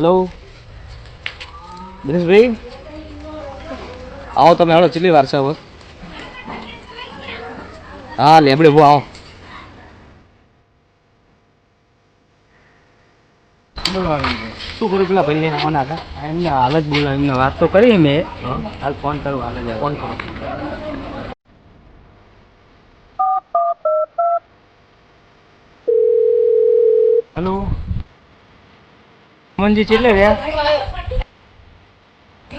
Hello Dineshbhai? આવો તમે હાલો કેટલી વાર છે હવે. હા લેબડે બહુ આવો. શું કરું પેલા ભાઈ ફોન હતા એમને હાલ જ બોલો એમને વાત તો કરી મેં. હાલ ફોન કરું હાલ જ ફોન કરો હેલો મનજી ચેટલે રહ્યા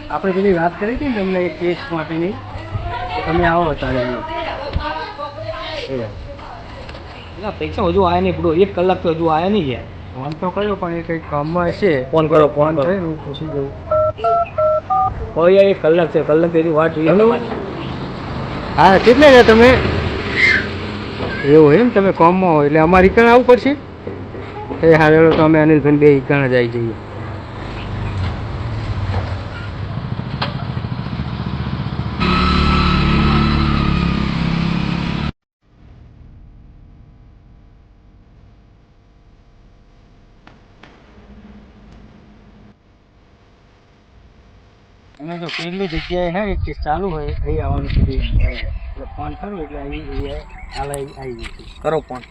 આપણે પેલી વાત કરી હતી ને તમને કેસ માટેની. તમે આવો અત્યારે. ના પૈસા હજુ આયા નહીં પૂરો એક કલાક તો હજુ આયા નહીં ગયા ફોન તો કર્યો પણ એ કંઈક કામમાં હશે. ફોન કરો ફોન કરો. હું પૂછી કોઈ યાર એક કલાક છે કલાક તેની વાટ જોઈએ હા કેટલે રહ્યા તમે? એવું એમ તમે કોમમાં હોય એટલે અમારે ઈકણ આવવું પડશે? એ હારેલો તો અમે અનિલભાઈ બે ઈકણ જ આવી જઈએ. અમે તો પેલી જગ્યાએ હે એક ચાલુ હોય અહીં આવવાનું સુધી એટલે ફોન કરું એટલે આવી જગ્યાએ હાલ આવી આવી જશે કરો ફોન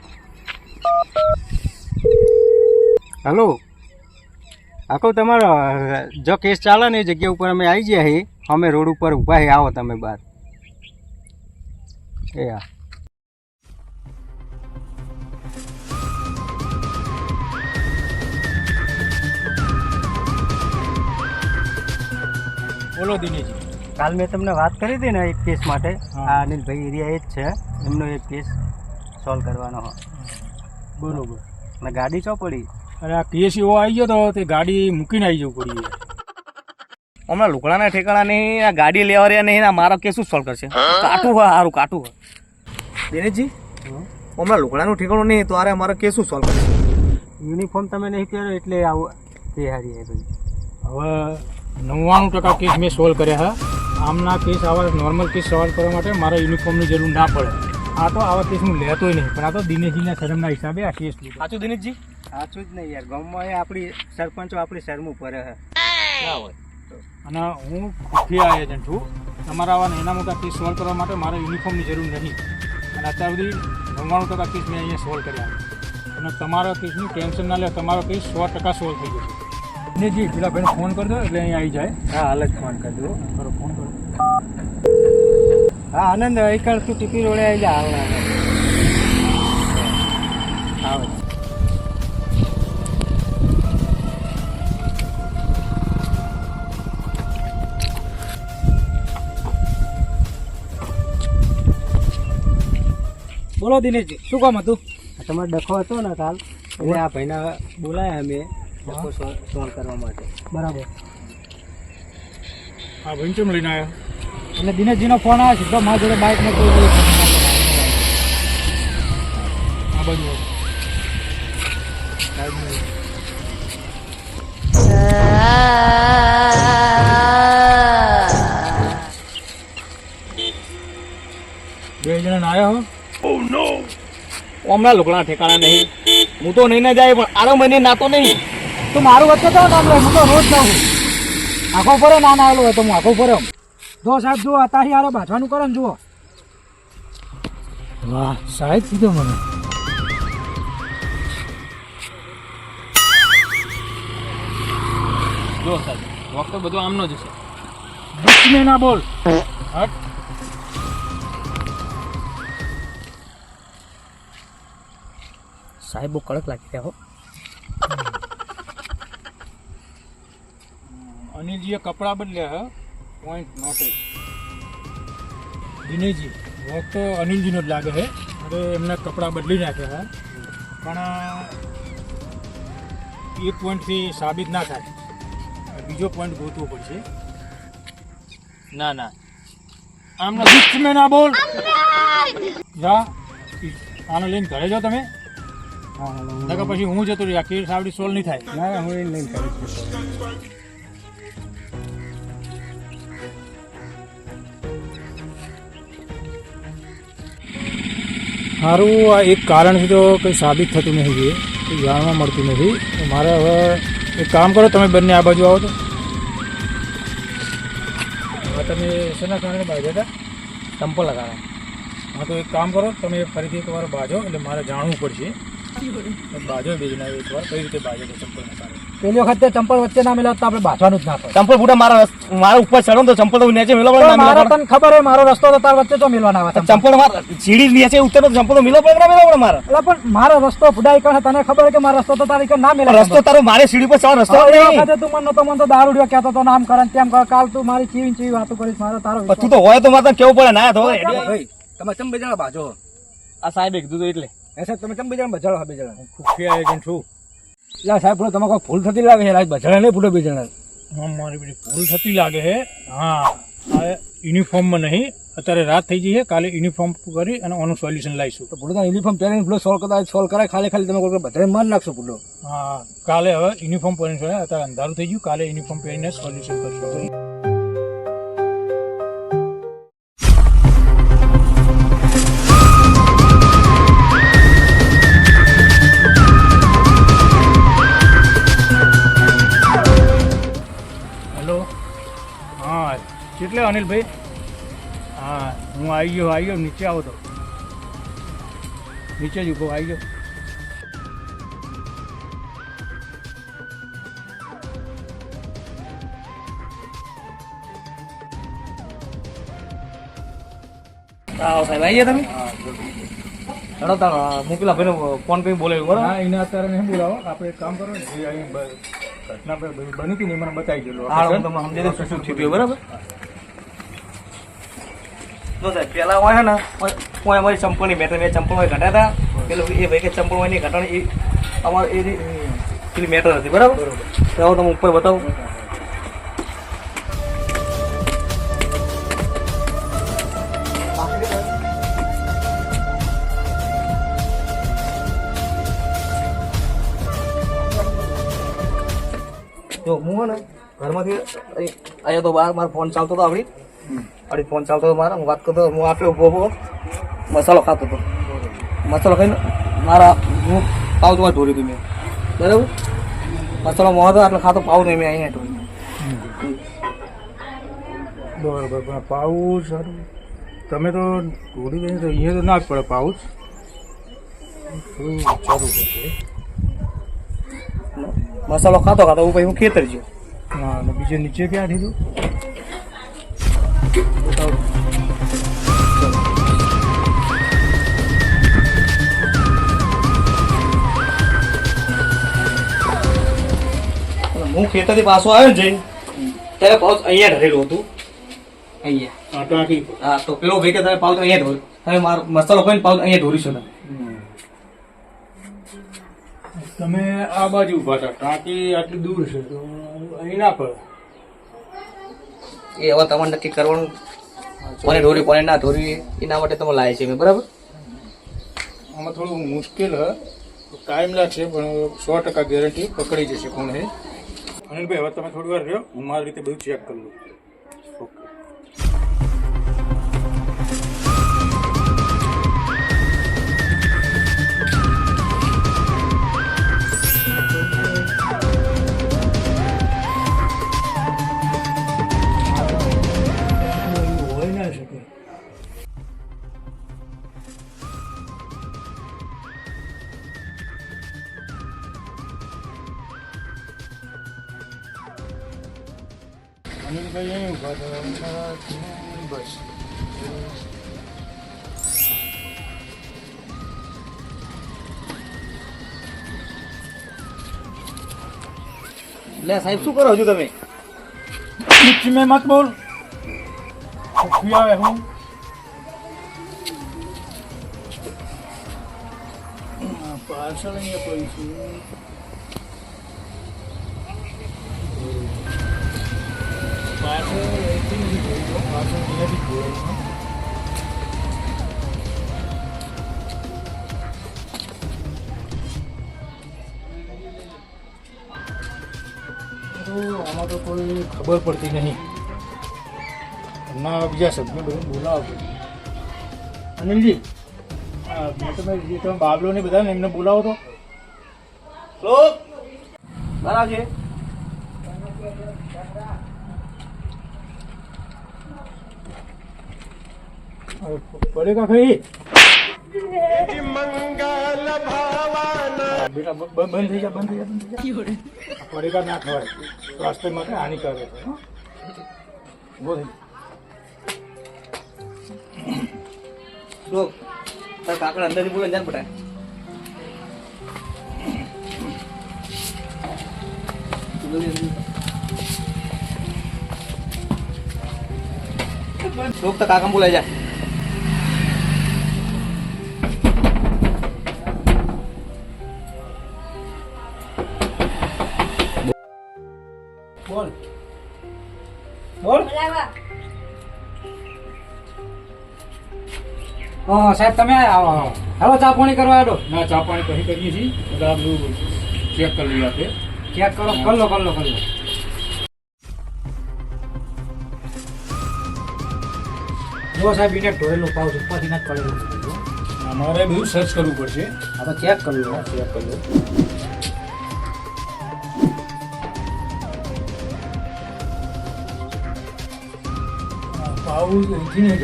હલો? આખો તમારો જો કેસ ચાલે ને એ જગ્યા ઉપર અમે આવી ગયા છીએ અમે રોડ ઉપર ઊભા છીએ. આવો તમે બહાર. એ હા. બોલો દિનેશજી. કાલ મેં તમને વાત કરી હતી ને એક કેસ માટે. આ અનિલભાઈ એરિયા એ જ છે. એમનો એક કેસ સોલ્વ કરવાનો. હોય બરોબર. અને ગાડી ચો પડી અરે આ કેસ એવો આવી ગયો તો તે ગાડી મૂકીને આવી જવું પડી હમણાં લુકડાના ઠેકાણા નહીં આ ગાડી લેવા રહ્યા નહીં આ મારો કેસ શું સોલ્વ કરશે? કાટું હોય સારું કાટું હોય. દિનેશજી હમણાં લુકડાનું ઠેકાણું નહીં તો અરે મારો કેસ શું સોલ્વ કરશે? યુનિફોર્મ તમે નહીં પહેરો એટલે આવું તે હારી હવે નવ્વાણું ટકા કેસ મેં સોલ્વ કર્યા હા. આમના કેસ આવા નોર્મલ કેસ સોલ્વ કરવા માટે મારે યુનિફોર્મની જરૂર ના પડે. આ તો આવા કેસ હું લેતો નહીં પણ આ તો દિનેશજીના શરમના હિસાબે આ કેસ લીધો. સાચું દિનેશજી? સાચું જ નહીં યાર ગામમાં એ આપણી સરપંચો આપણી શરમું પડે છે. ના હોય. અને હું ખુફિયા એજન્ટ છું. તમારા આવા નાના મોટા કેસ સોલ્વ કરવા માટે મારે યુનિફોર્મની જરૂર નહીં અને અત્યાર સુધી નવ્વાણું ટકા કેસ મેં અહીંયા સોલ્વ કર્યા અને તમારા કેસની ટેન્શન ના લે તમારો કેસ સો ટકા સોલ્વ થઈ જશે. દિનેશજી પેલા ભાઈને ફોન કરી દો એટલે અહીંયા આવી જાય. હા હાલ જ ફોન કરી દો કરો ફોન કરો. હા આનંદ એકણ તું ટીપી રોડે આવી જા હાલ. બોલો દિનેશજી શું કામ હતું? તમારે ડખો હતો ને કાલ એટલે આ ભાઈને બોલાયા અમે ડખો સોલ્વ કરવા માટે. બરાબર. હા ભાઈ કેમ લઈને આવ્યા એટલે દિનેશજીનો ફોન આવ્યો સીધો મારા જોડે બાઇક ને કોઈ આ બાજુ. બે જણા આવ્યા હો. હમણાં લુકડા ઠેકાણા નહીં. હું તો નહીં ના જાય પણ આરો મહિને નાતો નહીં. તો મારું વચ્ચે તો નામ લે હું તો રોજ જાઉં. આખો ફરે ના ના આવેલો હોય તો હું આખો ફરે જો સાહેબ જુઓ તારી આરો બાંધવાનું કરો ને જુઓ. વાહ સાહેબ સીધો મને. જો સાહેબ વખત બધું આમનો જ છે. ના બોલ. હટ. સાહેબ બહુ કડક લાગી રહ્યા હો. અનિલજીએ કપડાં બદલ્યા હે? પોઈન્ટ નોટે દિનેશજી વોક તો અનિલજીનો જ લાગે છે. હવે એમને કપડાં બદલી નાખ્યા પણ એ પોઈન્ટથી સાબિત ના થાય. બીજો પોઈન્ટ ગોતવો પડશે. ના ના. આમ બીચ મેં ના બોલ. જા આનો લઈને ઘરે જાઓ તમે. નકર પછી હું જતો રહ્યો આખી સાવડી સોલ નહીં થાય. ના ના હું એને લઈને કરીશ મારું આ એક કારણ છે તો કંઈ સાબિત થતું નથી કંઈ જાણવા મળતું નથી. મારે હવે એક કામ કરો તમે બંને આ બાજુ આવો તો. હવે તમે શેના કારણે બાજ્યા હતા ચંપલ લગાડ્યા હા તો એક કામ કરો તમે ફરીથી એકવાર બાજો એટલે મારે જાણવું પડશે. બાજો કઈ રીતે બાજો પેલી વખતે ચંપલ વચ્ચે ના મેળવતા આપણે બાંધવાનું જ ના પડે ચંપલ મારા મારા ઉપર ચડો ને તો ચંપલ તો નીચે મિલો પડે તો ના મિલો મારે પડે તને ખબર હોય મારો રસ્તો તો તાર વચ્ચે તો મેળવાના આવે ચંપલ મારા સીડી નીચે ઉતર તો ચંપલ તો મિલો પડે ના મિલો પડે મારે? એટલે પણ મારો રસ્તો ફુડાઈ તને ખબર હોય કે મારો રસ્તો તો તારી કણ ના મેળવે રસ્તો તારો મારે સીડી પર ચડવાનો રસ્તો એ વખતે તું મને તો મને તો દારૂડિયો કહેતો તો નામ કરે તેમ કરે કાલ તું મારી ચીવી ચીવી વાતો કરીશ મારો તારો તું તો હોય તો મારે કેવું પડે ના તો ભાઈ તમે ચમ બેજાણા બાજો આ સાહેબ કીધું એટલે. એ સાહેબ તમે ચમ બેજાણા બજાડો હા બેજાણા ખુફિયા એજન્ટ છું. લા સાહેબ બોલો તમારે કોઈ ભૂલ થતી લાગે છે? લાજ બજાડા નહીં ફૂટો બેજાણા હા મારી બધી ભૂલ થતી લાગે છે. હા આ યુનિફોર્મમાં નહીં. અત્યારે રાત થઈ ગઈ કાલે યુનિફોર્મ કરી અને આનું સોલ્યુશન લાવીશું. તો ભૂલો યુનિફોર્મ પહેરીને ભૂલો સોલ્વ કરતા સોલ્વ કરાય ખાલી ખાલી તમે કોઈ બધાને માન નાખશો ભૂલો હા કાલે હવે યુનિફોર્મ પહેરીને અત્યારે અંધારું થઈ ગયું. કાલે યુનિફોર્મ પહેરીને સોલ્યુશન કરશું. કેટલે અનિલભાઈ હા હું આવી ગયો આવી ગયો નીચે આવો તો. નીચે જ ઊભો આવી ગયો. આવો સાહેબ આવી ગયા તમે? ચડો તાર હું પેલા ભાઈને ફોન કરી બોલાવ્યું બરાબર? હા એને અત્યારે નહીં બોલાવો. આપણે એક કામ કરો ને જે અહીં ઘટના બની હતી ને મને બતાવી દેલો હા હું તમને સમજી દઉં શું શું થયું બરાબર? જો સાહેબ પેલા હોય છે ને હું અમારી ચંપલની મેટર મેં ચંપલ હોય ઘટ્યા હતા પેલો એ ભાઈ કે ચંપલ હોય એ અમારે એ પેલી મેટર હતી બરાબર? તો તમે ઉપર બતાવું. જો હું ને ઘરમાંથી અહીં અહીંયા તો બહાર મારો ફોન ચાલતો હતો આપણી. આપણી ફોન ચાલતો હતો મારા હું વાત કરતો હું આટલો ઊભો ઊભો મસાલો ખાતો હતો. મસાલો ખાઈને મારા હું પાવ તો ઢોળી હતી મેં. બરાબર? મસાલો મોં હતો એટલે ખાતો પાવ નહીં મેં અહીંયા ઢોરી બરાબર પણ પાઉચ સારું. તમે તો ઢોળી દઈને તો અહીંયા તો ના જ પડે પાઉચ થોડું વિચારવું પડશે. મસાલો ખાતો ખાતો હું પછી હું ખેતર જ્યો હા બીજે નીચે ક્યાં દીધું હું ખેતરથી પાછો આવ્યો ને જઈને. ત્યારે પાઉચ અહીંયા ધરેલું હતું. અહીંયા. ટાંકી હા તો પેલો ભાઈ કે તમે પાઉચ અહીંયા ઢોરી તમે મારો મસાલો ખાઈને પાઉચ અહીંયા ધોરી છો તમે. તમે આ બાજુ ઊભા હતા. ટાંકી આટલી દૂર છે તો અહીં ના પડે. એ હવે તમારે નક્કી કરવાનું. કોને ઢોરી કોને ના ઢોરી એના માટે તમે લાવે છે મેં બરાબર? આમાં થોડું મુશ્કેલ હ. ટાઈમ લાગશે પણ સો ટકા ગેરંટી પકડી જશે કોણ હે? અનિલભાઈ હવે તમે થોડી વાર રહ્યો હું મારી રીતે બધું ચેક કરી લઉં. બસ લે સાહેબ શું કરો છો તમે? નીચે મેં મત બોલ. ઉઠી આવે હું. પાર્સલ અહીંયા કોઈ છે. પાર્સલ અહીંથી નથી જોયું પાર્સલ અહીંયાથી જોયું આમાં તો કોઈ ખબર પડતી નહીં હમણાં બીજા સભ્યો બધું બોલાવો અનિલજી મેં તમે જે તમે બાબલો ને બધા ને એમને બોલાવો તો, બરાબર છે. પડેગા ખાઈ મંગલ ભાવાના બ- બંધ થઈ જા બંધ થઈ જા બંધ થઈ જા. પડેગા ના ખવાય? સ્વાસ્થ્ય માટે હાનિકારક છે હો. ઊભો થઈ જો. તાર કાકડા અંદરથી બોલે જાન પટાય જા. બોલ. બોલ. હા સાહેબ તમે. હાલો ચા પાણી કરવા આડો ના ચા પાણી પછી કરીએ છીએ. બધા બધું ચેક કરી લઈએ આપણે. ચેક કરો કર લો કર લો જો સાહેબ એને ઢોરેલું પાઉચ ઉપરથી નથી પડેલું અમારે બધું સર્ચ કરવું પડશે. આપણે તો ચેક કરી લો ચેક કરી લો. પાવ અહીંથી નહીં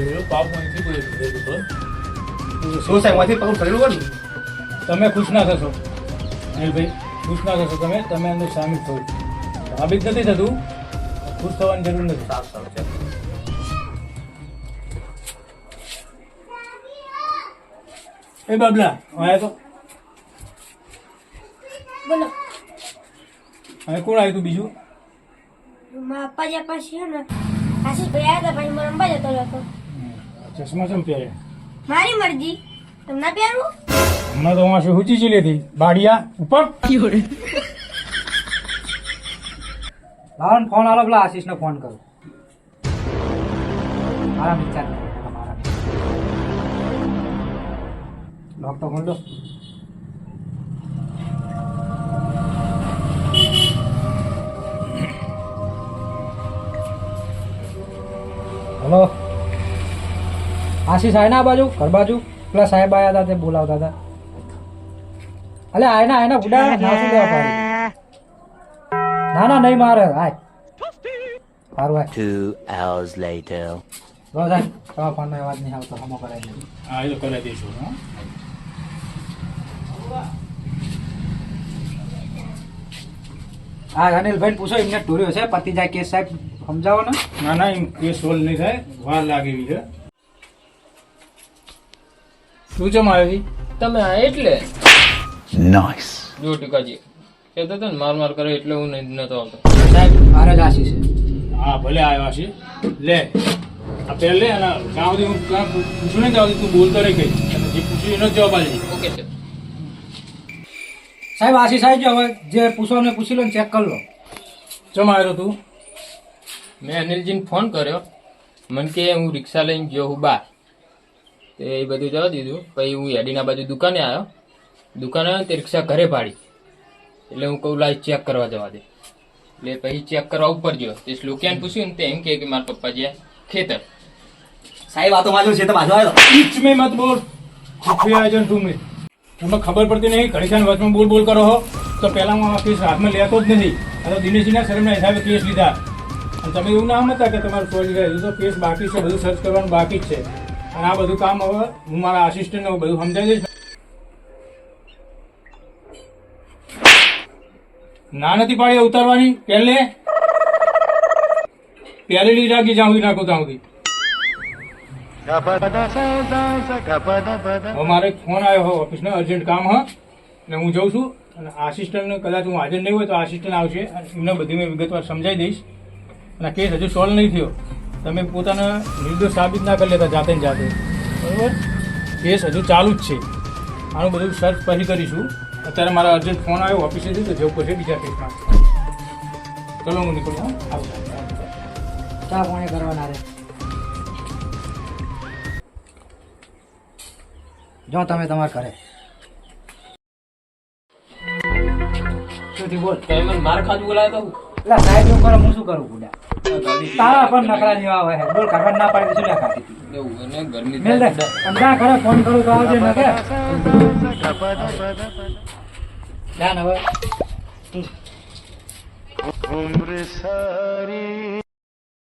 કોઈ જોયેલું તો શું સાહેબમાંથી કરેલું હોય તમે ખુશ ના થશો. અનિલભાઈ ખુશ ના થશો તમે તમે અંદર સામેલ થો સાબિત નથી થતું. ખુશ થવાની જરૂર નથી. સારું સારું ચાલો. એ બાબલા આયા તો. બોલો. હવે કોણ આવ્યું તું બીજું? મારા પપ્પા પાસે છે ને આશીષભાઈ આવ્યા હતા પછી મને અંબા જતો રહ્યો હતો. ચશ્મા ચમ પહેર્યા મારી મરજી. તમને પહેરવું હમણાં તો અમારે હુચી ચી લીધી બાડિયા? ઉપર? લાવન ફોન આલો પેલા આશીષને ફોન કરો. મારા વિચાર મારા લોક તો ખોલ હલો. આશીષ આયના આ બાજુ ઘર બાજુ? પેલા સાહેબ આયા હતા તે બોલાવતા હતા. અલે આયના આયના ઉડા ના દેવા ના પાડી ના ના નહીં મારે આય. સારું આય. 2 hours later. લો સાહેબ તમારા ફોનનો અવાજ નહીં આવતો હમો કરાવી દે. હા એ તો કરી દઈશું હા. હા અનિલભાઈ પૂછો એમને ટોર્યો છે પતિ જાય કેસ સાહેબ સમજાવો ને ના ના એમ કેસ સોલ્વ નહીં થાય વાર લાગે એવી છે. શું છે આવી તમે આ એટલે? નાઈસ જો ટીકાજી કહેતો હતો ને માર માર કરે એટલે હું નહીં નતો આવતો. સાહેબ મારે જ આશી છે. હા ભલે આવ્યા છે લે આ પહેલે અને જ્યાં હું કાંઈ પૂછું નહીં ત્યાં તું બોલતો રહી ગઈ અને જે પૂછ્યું એનો જવાબ આવી ઓકે સર સાહેબ આશીષ આવી ગયો હવે જે પૂછો ને પૂછી લો ને ચેક કરી લો. ચમ આવ્યો તું? મેં અનિલજીને ફોન કર્યો. મને કે હું રિક્ષા લઈને ગયો હું બહાર. તે એ બધું જવા દીધું. પછી હું એડીના બાજુ દુકાને આવ્યો. દુકાને આવ્યો ને તે રિક્ષા ઘરે પાડી. એટલે હું કહું લાઈ ચેક કરવા જવા દે. એટલે પછી ચેક કરવા ઉપર ગયો. તે શ્લોકિયાને પૂછ્યું ને તે એમ કહે કે મારા પપ્પા જ્યાં ખેતર. સાહેબ આ તો માજો છે તો બાજુ આવ્યો. બીચ મેં મત બોલ. ખુફિયા આયોજન તું મેં. તમને ખબર પડતી નહીં. ઘડી ખાને વચમાં બોલ બોલ કરો તો પહેલાં હું આ કેસ હાથમાં લેતો જ નથી. આ તો દિનેશજીના શરમના હિસાબે કેસ લીધા. અને તમે એવું ના હતા કે તમારું જાય હજુ તો કેસ બાકી છે. બધું સર્ચ કરવાનું બાકી જ છે. અને આ બધું કામ હવે હું મારા આસિસ્ટન્ટને બધું સમજાવી દઈશ. ના નથી પાડી ઉતારવાની. પહેલે. પહેલી રાખી જ્યાં સુધી નાખો ત્યાં સુધી. મારે ફોન આવ્યો હો, ઓફિસનો અર્જન્ટ કામ, હ? ને હું જઉં છું, અને આસિસ્ટન્ટને કદાચ હું હાજર નહીં હોય તો આસિસ્ટન્ટ આવશે એમને બધી મેં વિગતવાર સમજાવી દઈશ. અને કેસ હજુ સોલ્વ નહીં થયો. તમે પોતાના નિર્દોષ સાબિત ના કરી લેતા જાતે ને જાતે. બરાબર? કેસ હજુ ચાલુ જ છે. આનું બધું સર્ચ પછી કરીશું. અત્યારે મારા અર્જન્ટ ફોન આવ્યો, ઓફિસે જઈ તો જવું પડશે બીજા કેસમાં. ચલો હું નીકળું, હા? આવું. ચા કરવાના રે. જો તમે તમારા ઘરે. સુધી નકરા જેવા આવે બોલ કાઢવા ના પાડી શું ખાતી એવું એને ગરમી ફોન કરું તો આવજે